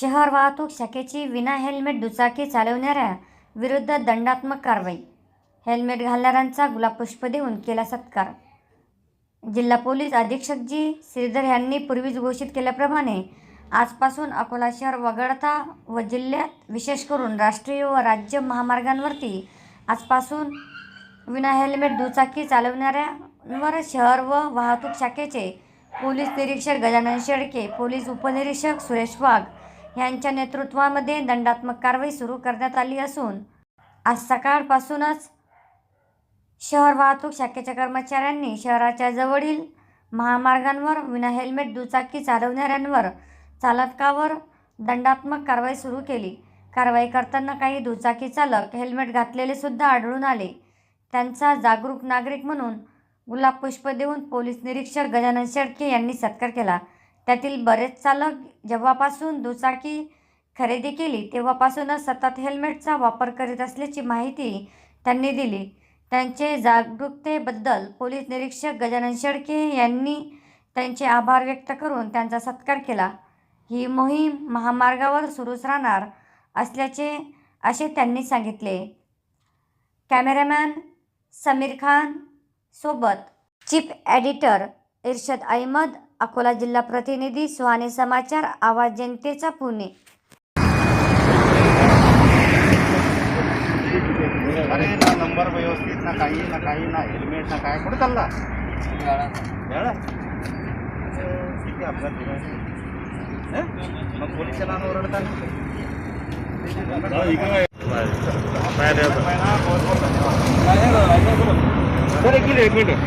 शहर वाहतूक शाखेची विना हेल्मेट दुचाकी चालवणाऱ्या विरुद्ध दंडात्मक कारवाई. हेल्मेट घालणाऱ्यांचा गुलाबपुष्प देऊन केला सत्कार. जिल्हा पोलीस अधीक्षक जी श्रीधर यांनी पूर्वीच घोषित केल्याप्रमाणे आजपासून अकोला शहर वगळता व जिल्ह्यात विशेष करून राष्ट्रीय व राज्य महामार्गांवरती आजपासून विना हेल्मेट दुचाकी चालवणाऱ्यांवर शहर व वाहतूक शाखेचे पोलीस निरीक्षक गजानन शेळके पोलीस उपनिरीक्षक सुरेश वाघ यांच्या नेतृत्वामध्ये दंडात्मक कारवाई सुरू करण्यात आली असून आज सकाळपासूनच शहर वाहतूक शाखेच्या कर्मचाऱ्यांनी शहराच्या जवळील महामार्गांवर विना हेल्मेट दुचाकी चालवणाऱ्यांवर चालकावर दंडात्मक कारवाई सुरू केली. कारवाई करताना काही दुचाकी चालक हेल्मेट घातलेले सुद्धा आढळून आले. त्यांचा जागरूक नागरिक म्हणून गुलाब पुष्प देऊन पोलीस निरीक्षक गजानन शेडके यांनी सत्कार केला. त्यातील बरेच चालक जेव्हापासून दुचाकी खरेदी केली तेव्हापासूनच सतत हेल्मेटचा वापर करीत असल्याची माहिती त्यांनी दिली. त्यांचे जागरूकतेबद्दल पोलीस निरीक्षक गजानन शेळके यांनी त्यांचे आभार व्यक्त करून त्यांचा सत्कार केला. ही मोहीम महामार्गावर सुरूच राहणार असल्याचे असे त्यांनी सांगितले. कॅमेरामॅन समीर खान सोबत चीफ एडिटर इर्शद अहमद अकोला जिल्हा प्रतिनिधी सुहाने समाचार आवाज जनतेचा पुणे. अरे ना नंबर व्यवस्थित ना काही ना काही ना हेल्मेट ना काय. कुठे चालला? किती अपघात झाले? मग पोलिसच्या नावानं ओरडतात सर एक मिनिट.